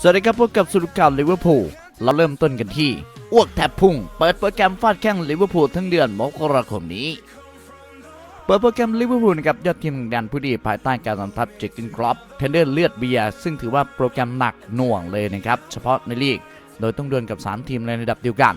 สวัสดีครับพบกับสรุดข่าวลิเวอร์พูลเราเริ่มต้นกันที่อ้วกแทบพุ่ง เปิดโปรแกรมฟาดแข้งลิเวอร์พูลทั้งเดือนมกราคมนี้เปิดโปรแกรมลิเวอร์พูลกับยอดทีมดันผู้ดีภายใต้การนำทัพเจคกินครอปเทนเดอร์เลือดเบียร์ซึ่งถือว่าโปรแกรมหนักหน่วงเลยนะครับ เฉพาะในลีก โดยต้องดวลกับ 3 ทีมในระดับเดียวกัน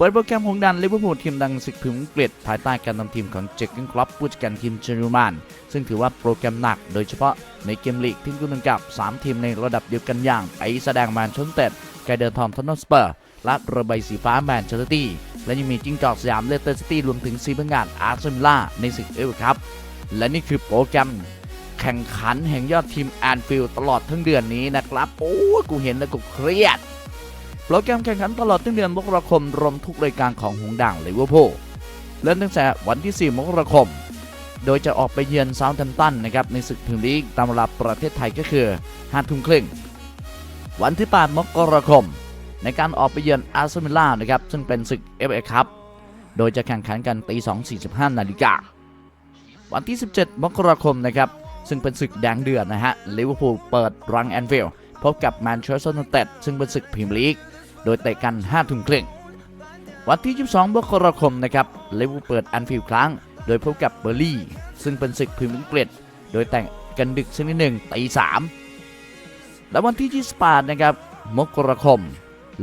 เปิดโปรแกรมของดันลิเวอร์พูลทีมดังศึกพิมพ์อังกฤษภายใต้การนำทีมของเจคกินครอปผู้จัดการทีมเชอรูมานซึ่งถือว่าโปรแกรมหนักโดยเฉพาะในเกมลีกที่ดวลกับ 3 ทีมในระดับเดียวกันอย่างไอแสดงแมนเชสเตอร์ไกเดอร์ทอมทอนนอสเปอร์และระบายสีฟ้าแมนเชสเตอร์ตี้และยังมีจิ้งจอกสยามเลสเตอร์ซิตี้รวมถึงซีบังงานอาร์เซนอลในศึกเอฟครับและนี่คือโปรแกรมแข่งขันแห่งยอดทีมแอนฟิลด์ตลอดทั้งเดือนนี้นะครับ โอ้กูเห็นแล้วกูเครียด โปรแกรมแข่งขันตลอดทั้งเดือนมกราคมรวมทุกรายการของหงด่างลิเวอร์พูลเริ่มตั้งแต่วันที่ 4 มกราคม โดยจะออกไปเยือนซาวด์แฮมป์ตันนะครับในศึกพรีเมียร์ลีกตามเวลาประเทศไทยก็คือ5ทุ่มครึ่งวันที่ 8 มกราคม ในการออกไปเยือนอาร์เซนอลนะครับซึ่งเป็นศึก FA คัพโดยจะแข่งขันกันตี 2.45 นาฬิกาวันที่ 17 มกราคมนะครับซึ่งเป็นศึกแดงเดือดนะฮะลิเวอร์พูลเปิดรังแอนฟิลด์พบกับแมนเชสเตอร์ยูไนเต็ดซึ่งเป็นศึกพรีเมียร์ลีก โดยเตะกัน 5 ทุ่มครึ่ง วันที่ 22มกราคมนะครับลิเวอร์พูลเปิดแอนฟิลด์ครั้ง โดยพบกับเบอร์ลี่ซึ่งเป็นศึกพรีเมียร์ลีกอังกฤษโดยแต่งกันดึกชนิดหนึ่งตีสามและวันที่28นะครับมกราคม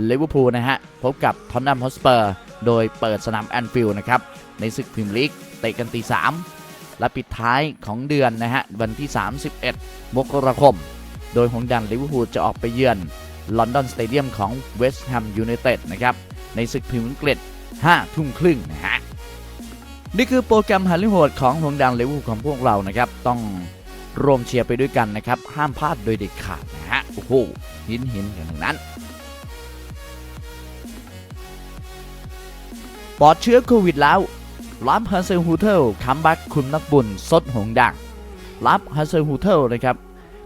ลิเวอร์พูลนะฮะพบกับทอนนัมฮอสเปอร์ โดยเปิดสนามแอนฟิลด์นะครับในศึกพรีเมียร์ลีกเตะกันตีสามและปิดท้ายของเดือนนะฮะวันที่ 31 มกราคม โดยหงดันลิเวอร์พูลจะออกไปเยือน ลอนดอนสเตเดียมของเวสต์แฮมยูไนเต็ดนะครับ ในศึกพรีเมียร์ลีกอังกฤษ5ทุ่มครึ่งนะฮะ นี่คือโปรแกรมฮันลิโหดของหงดังเลวูของพวกเรานะครับ ต้องรวมเชียร์ไปด้วยกันนะครับ ห้ามพลาดโดยเด็ดขาดนะฮะ โอ้โห หินหินอย่างนั้นปลอดเชื้อโควิดแล้วรับฮันเซลฮูเทลคัมแบ็กคุณนักบุญสดหงดังรับฮันเซลฮูเทลนะครับ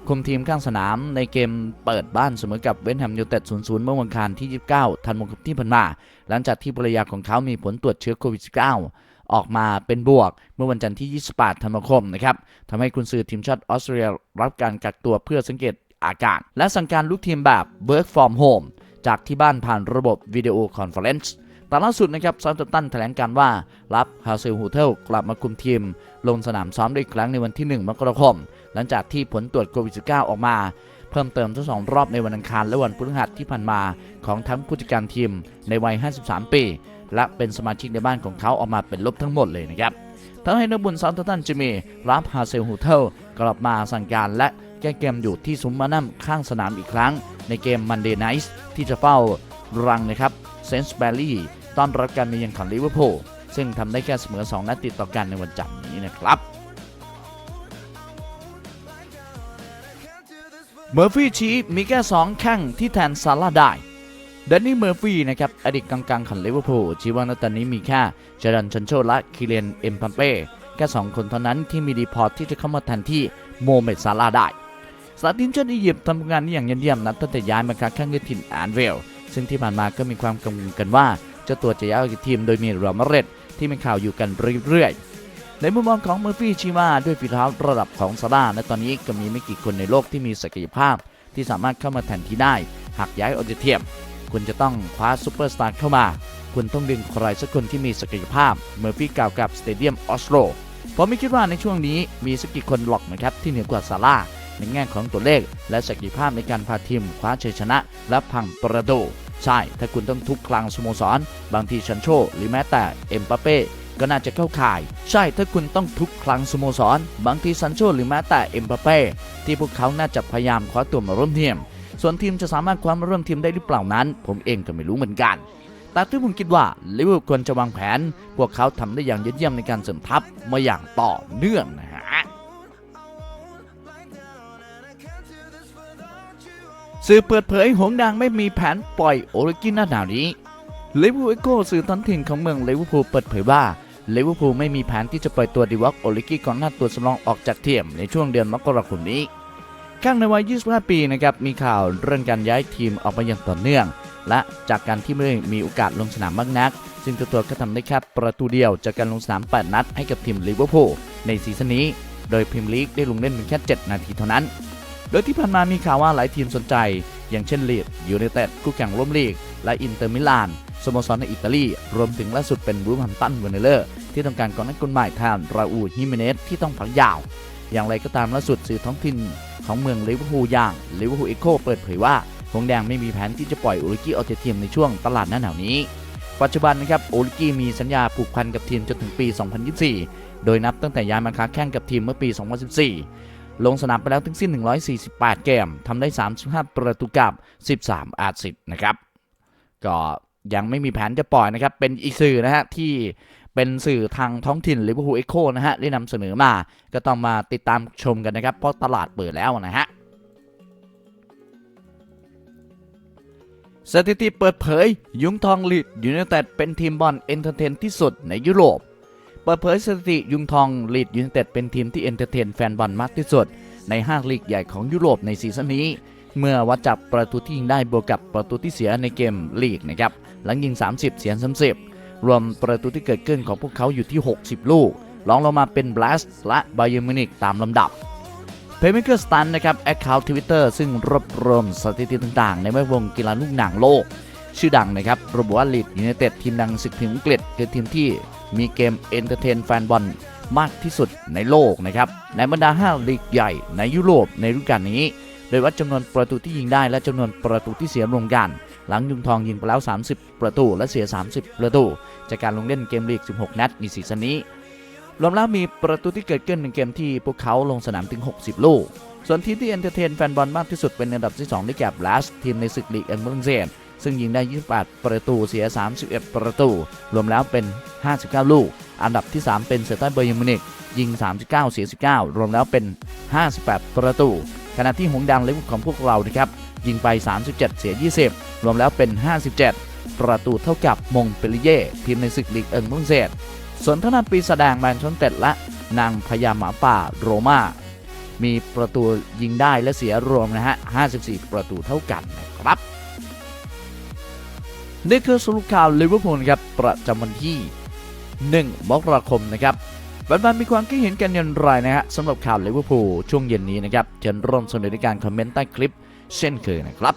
คุมทีมข้างสนามในเกมเปิดบ้านเสมอกับเวนแฮมยูไนเต็ด 0-0 เมื่อวันคารที่ 29 ธันวาคมที่ผ่านมา หลังจากที่ภรรยาของเขามีผลตรวจเชื้อโควิด -19 ออกมาเป็นบวก เมื่อวันจันทร์ที่ 28 ธันวาคมนะครับทำให้คุณซื้อทีมชาติออสเตรเลียรับการกักตัวเพื่อสังเกตอาการและสั่งการลูกทีมแบบ work from home จากที่บ้านผ่านระบบวิดีโอคอนเฟอเรนซ์ แต่ล่าสุดนะครับซาร์ตันแถลงการว่ารับฮาเซลฮูเทลกลับมาคุมทีม ลงสนามซ้อมได้อีกครั้งในวันที่ 1 มกราคม หลังจากที่ผลตรวจโควิด -19 ออกมา เพิ่มเติมทั้งสองรอบในวันอังคารและวันพฤหัสที่ผ่านมาของทั้งผู้จัดการทีมในวัย 53 ปี และเป็นสมาชิกในบ้านของเขาออกมาเป็นลบทั้งหมดเลยนะครับทำให้นักบุญซาร์ตันจะมีรับฮาเซลฮูเทลกลับมาสั่งการและแก้เกมอยู่ที่ซุ้มมานัมข้างสนามอีกครั้ง ในเกมมันเดย์ไนท์ที่จะเฝ้ารังนะครับเซนส์แบลลี่ ต้อนรับการมาเยือนของลิเวอร์พูลซึ่งทำได้แค่เสมอ 2 นัดติดต่อกันในวันจันทร์นี้นะครับเมอร์ฟี่ชี้มีแค่2แข้งที่แทนซาร่าได้แดนนี่เมอร์ฟี่นะครับอดีตกองกลางของลิเวอร์พูลชี้ว่าณตอนนี้มีแค่เจดันชันโชและคิเลนเอ็มพัมเป้แค่ 2 คนเท่านั้นที่มีดีพอที่จะเข้ามาแทนที่โมเมดซาร่าได้สตาร์ทีมชาติอียิปต์ทำงานนี้อย่างเยี่ยมนับตั้งแต่ย้ายมาค้าแข้งที่ถิ่นแอนเวลซึ่งที่ผ่านมาก็มีความกังวลกันว่า จ้าตัวจะย้ายออกจากทีมโดยมีเรอมาดริดที่เป็นข่าวอยู่กันเรื่อยๆ ในมุมมองของเมอร์ฟี่ชี้ว่าด้วยฝีเท้าระดับของซาร่าในตอนนี้ก็มีไม่กี่คนในโลกที่มีศักยภาพ ที่สามารถเข้ามาแทนที่ได้ หากย้ายออกจากทีมคุณจะต้องคว้าซูเปอร์สตาร์เข้ามา คุณต้องดึงใครสักคนที่มีศักยภาพ เมอร์ฟี่กล่าวกับสเตเดียมออสโลผมไม่คิดว่าในช่วงนี้มีสักกี่คนหรอกนะครับที่เหนือกว่าซาร่าในแง่ของตัวเลข และศักยภาพในการพาทีมคว้าชัยชนะ และพังประตู ใช่ ถ้าคุณต้องทุกครั้งสโมสร บางทีชันโช หรือแม้แต่เอ็มปาเป้ก็น่าจะเข้าข่าย ใช่ถ้าคุณต้องทุกครั้งสโมสร บางทีซันโชหรือแม้แต่เอ็มปาเป้ที่พวกเขาน่าจะพยายามคว้าตัวมาร่วมทีม ส่วนทีมจะสามารถคว้ามาร่วมทีมได้หรือเปล่านั้น ผมเองก็ไม่รู้เหมือนกัน แต่ที่ผมคิดว่าลิเวอร์พูลควรจะวางแผน พวกเขาทำได้อย่างยอดเยี่ยมในการเสริมทัพมาอย่างต่อเนื่องนะ สื่อเปิดเผยหงดังไม่มีแผนปล่อยโอริกินหน้าหนาวนี้ลิเวอร์พูลโกสื่อท้องถิ่นของเมืองลิเวอร์พูลเปิดเผยว่าลิเวอร์พูลไม่มีแผนที่จะปล่อยตัวดิวักโอริกิของหน้าตัวสำรองออกจากทีมในช่วงเดือนมกราคมนี้ข้างในวัย 25 ปีนะครับมีข่าวเรื่องการย้ายทีมออกมาอย่างต่อเนื่อง และจากการที่ไม่ได้มีโอกาสลงสนามมากนัก ซึ่งตัวตัวก็ทำได้แค่ประตูเดียวจากการลงสนาม 8 นัดให้กับทีมลิเวอร์พูลในซีซั่นนี้ โดยพรีเมียร์ลีกได้ลงเล่นเพียงแค่ 7 นาทีเท่านั้น โดยที่ผ่านมามีข่าวว่าหลายทีมสนใจ อย่างเช่นลีดยูไนเต็ดคู่แข่งร่วมลีก และอินเตอร์มิลานสโมสรในอิตาลี รวมถึงล่าสุดเป็นบูมฮัมตันเวเนเลอร์ ที่ต้องการกองนักกลใหม่แทนราอูฮิเมเนสที่ต้องพักยาว อย่างไรก็ตามล่าสุดสื่อท้องถิ่นของเมืองลิเวอร์พูลอย่างลิเวอร์พูลเอ็กโคเปิดเผยว่าหงแดงไม่มีแผนที่จะปล่อยโอลิกี้ออกจากทีมในช่วงตลาดหน้าหนาวนี้ ปัจจุบันนะครับโอลิกี้มีสัญญาผูกพันกับทีมจนถึงปี 2024 โดยนับตั้งแต่ย้ายมาค้าแข่งกับทีมเมื่อปี 2014 ลงสนามไปแล้วทั้งสิ้น 148 เกมทำได้ 35 ประตูกับ 13 อาซิสต์นะครับ ก็ยังไม่มีแผนจะปล่อยนะครับ เป็นอีกสื่อนะฮะที่เป็นสื่อทางท้องถิ่นลิเวอร์พูลเอ็กโคนะฮะ ได้นำเสนอมา ก็ต้องมาติดตามชมกันนะครับ เพราะตลาดเปิดแล้วนะฮะสถิติเปิดเผย ยุงทองลีดยูไนเต็ดเป็นทีมบอลเอนเตอร์เทนที่สุดในยุโรป เปิดเผยสถิติยุงทองลีดยูไนเต็ดเป็นทีมที่เอนเตอร์เทนแฟนบอลมากที่สุด ในห้าลีกใหญ่ของยุโรปในซีซั่นนี้ เมื่อวัดจับประตูที่ยิงได้บวกกับประตูที่เสียในเกมลีกนะครับหลังยิง 30 เสีย 30 รวมประตูที่เกิดขึ้นของพวกเขาอยู่ที่ 60 ลูกรองลงมาเป็นบลัสและบ a เย r n มินิกตามลำดับเพย์เม k e r Stan นะครับแอคเคาท์ทวิตเตอร์ซึ่งรวบรวมสถิติต่างๆ ในแวดวงกีฬาลูกหนังโลก ชื่อดังนะครับระบุว่าลีดยูไนเต็ดทีมดังศึกพิมพ์อังกฤษคือทีมที่ มีเกมเอนเตอร์เทนแฟนบอลมากที่สุดในโลกนะครับในบรรดา 5 ลีกใหญ่ในยุโรปในฤดูกาลนี้ โดยวัดจำนวนประตูที่ยิงได้และจำนวนประตูที่เสียรวมกัน หลังยุงทองยิงไปแล้ว 30 ประตูและเสีย 30 ประตู จากการลงเล่นเกมลีก 16 นัดในซีซั่นนี้ รวมแล้วมีประตูที่เกิดขึ้นในเกมที่พวกเขาลงสนามถึง 60 ลูก ส่วนทีมที่เอนเตอร์เทนแฟนบอลมากที่สุดเป็นอันดับที่ 2 ได้แก่บลัสทีมในศึกลีกเอ็งเบรงเซึ่งยิงได้ 28 ประตูเสีย 31 ประตู รวมแล้วเป็น 59 ลูก อันดับที่ 3 เป็นเซอร์ตันเบอร์ยมินิกยิง 39 เสีย 19 รวมแล้วเป็น 58 ประตู ขณะที่หงดังลิเวอร์พูลของพวกเรานะครับยิงไป 37 เสีย 20 รวมแล้วเป็น 57 ประตูเท่ากับมงเปริเย่ทีมในศึกลีกเอิงเบรงเซนส่วนทางด้านปีแสดงแมนชนเต็ดและนางพญาหมาป่าโรมามีประตูยิงได้และเสียรวมนะฮะ 54 ประตูเท่ากันนะครับ นี่คือสรุปข่าวลิเวอร์พูลครับประจำวันที่ 1 มกราคมนะครับบันๆมีความคิดเห็นกันอย่างไรนะฮะสำหรับข่าวลิเวอร์พูลช่วงเย็นนี้นะครับเชิญร่วมสนุกในการคอมเมนต์ใต้คลิปเช่นเคยนะครับ